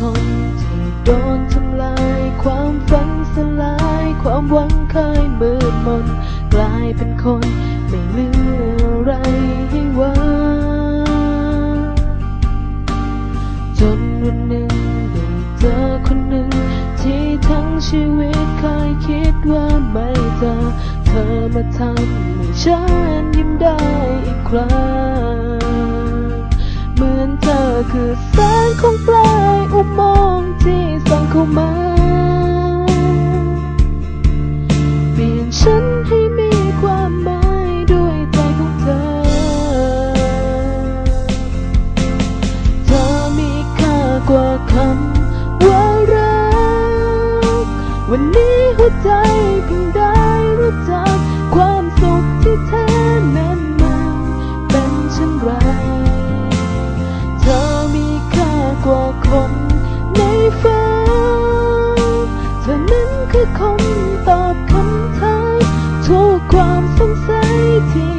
คนที่โดนทำลาย ความฝันสลาย ความหวังเคยมืดมน กลายเป็นคนไม่เหลืออะไรให้หวังจนวันหนึ่งได้เจอคนหนึ่ง ที่ทั้งชีวิตเคยคิดว่าไม่เจอ เธอมาทำให้ฉันยิ้มได้อีกครั้งเหมือนเธอคือแสงของปลา เข้ามา เปลี่ยนฉันให้มีความหมายด้วยใจของเธอ เธอมีค่ากว่าคำว่ารัก วันนี้หัวใจเพิ่งได้รู้จัก คือคนตอบคำถามทุกความสงสัยที่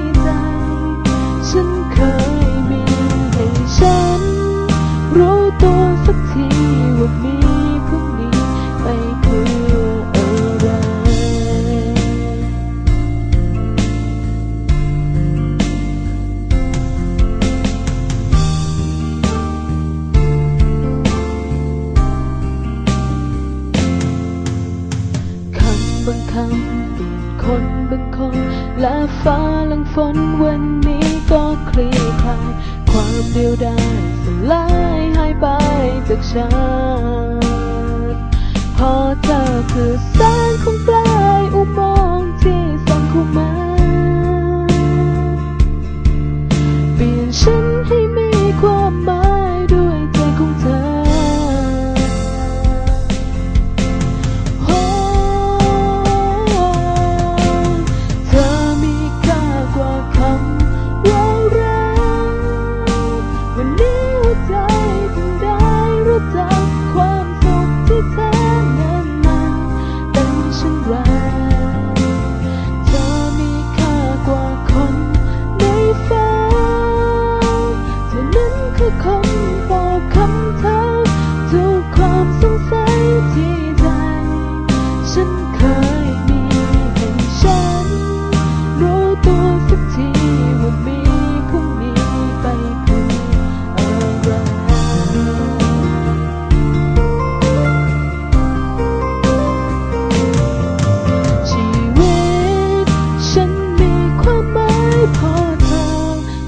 ฟ้าหลังฝนวันนี้ก็คลี่คลาย ความเดียวดายสลายหายไปจากฉันเพราะเธอคือ คือคนตอบคำเท้าทุกความสงสัยที่ใจฉันเคยมีให้ฉัน รู้ตัวสักทีว่ามีพรุ่งนี้ไปเพื่ออะไรชีวิตฉันมีความหมายพอเธอ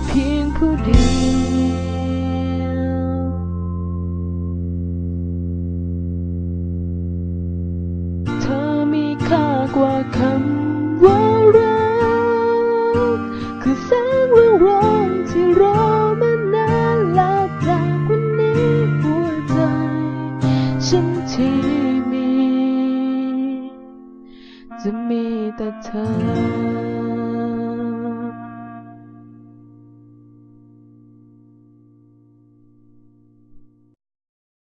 เพียงผู้เดียว คำว่ารักคือแสงเรืองรองที่รอมานานแลาจากวันนี้หัวใจ ฉันที่มี จะมีแต่เธอ